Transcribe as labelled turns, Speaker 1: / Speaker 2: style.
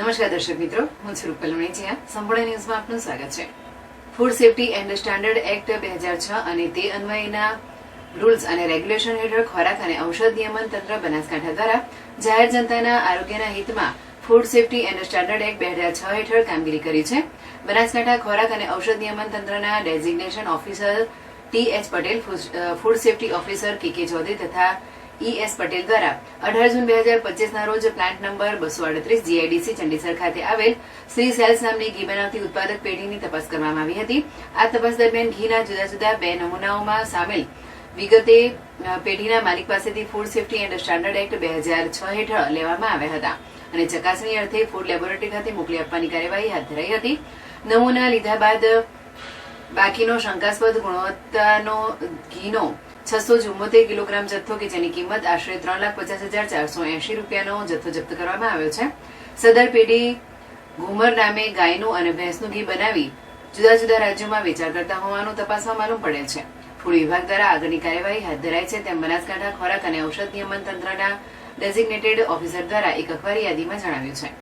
Speaker 1: નમસ્કાર દર્શક મિત્રો, હું છું રૂપલ વણેચિયા સંપૂર્ણ ન્યૂઝમાં આપનું સ્વાગત છે. Food safety and standard act બે હજાર છ અને તે અન્વયના રૂલ્સ અને રેગ્યુલેશન હેઠળ ખોરાક અને ઔષધ નિયમન તંત્ર બનાસકાંઠા દ્વારા જાહેર જનતાના આરોગ્યના હિતમાં food safety and standard act બે હજાર છ હેઠળ કામગીરી કરી છે. બનાસકાંઠા ખોરાક અને ઔષધ નિયમન તંત્રના designation officer T H Patel food safety officer K K Chaudhary તથા ઈ એસ પટેલ દ્વારા. અઢાર જૂન બે હજાર પચીસના રોજ પ્લાન્ટ નંબર બસો અડત્રીસ જીઆઈડીસી ચંડીસર ખાતે આવેલ શ્રી સેલ્સ નામની ઘી બનાવતી ઉત્પાદક પેઢીની તપાસ કરવામાં આવી હતી. આ તપાસ દરમિયાન ઘીના જુદા જુદા બે નમૂનાઓમાં સામેલ વિગતે પેઢીના માલિક પાસેથી food safety and standard act બે હજાર છ હેઠળ લેવામાં આવ્યા હતા અને ચકાસણી અર્થે ફૂડ લેબોરેટરી ખાતે મોકલી આપવાની કાર્યવાહી હાથ ધરાઈ હતી. નમૂના લીધા બાદ બાકીનો શંકાસ્પદ ગુણવત્તાનો, ઘીનો છસો ચુમ્મોતેર કિલોગ્રામ જથ્થો કે જેની કિંમત આશરે ત્રણ લાખ પચાસ હજાર ચારસો એંશી રૂપિયાનો જથ્થો જપ્ત કરવામાં આવ્યો છે. સદર પેઢી ઘુમર નામે ગાયનું અને ભેંસનું ઘી બનાવી જુદા જુદા રાજ્યોમાં વેચાણ કરતા હોવાનું તપાસમાં માલુમ પડે છે. ફૂડ વિભાગ દ્વારા આગળની કાર્યવાહી હાથ ધરાઈ છે તેમ બનાસકાંઠા ખોરાક અને ઔષધ નિયમન તંત્રના ડેઝિગ્નેટેડ ઓફિસર દ્વારા એક અખબારી યાદીમાં જણાવ્યું છે.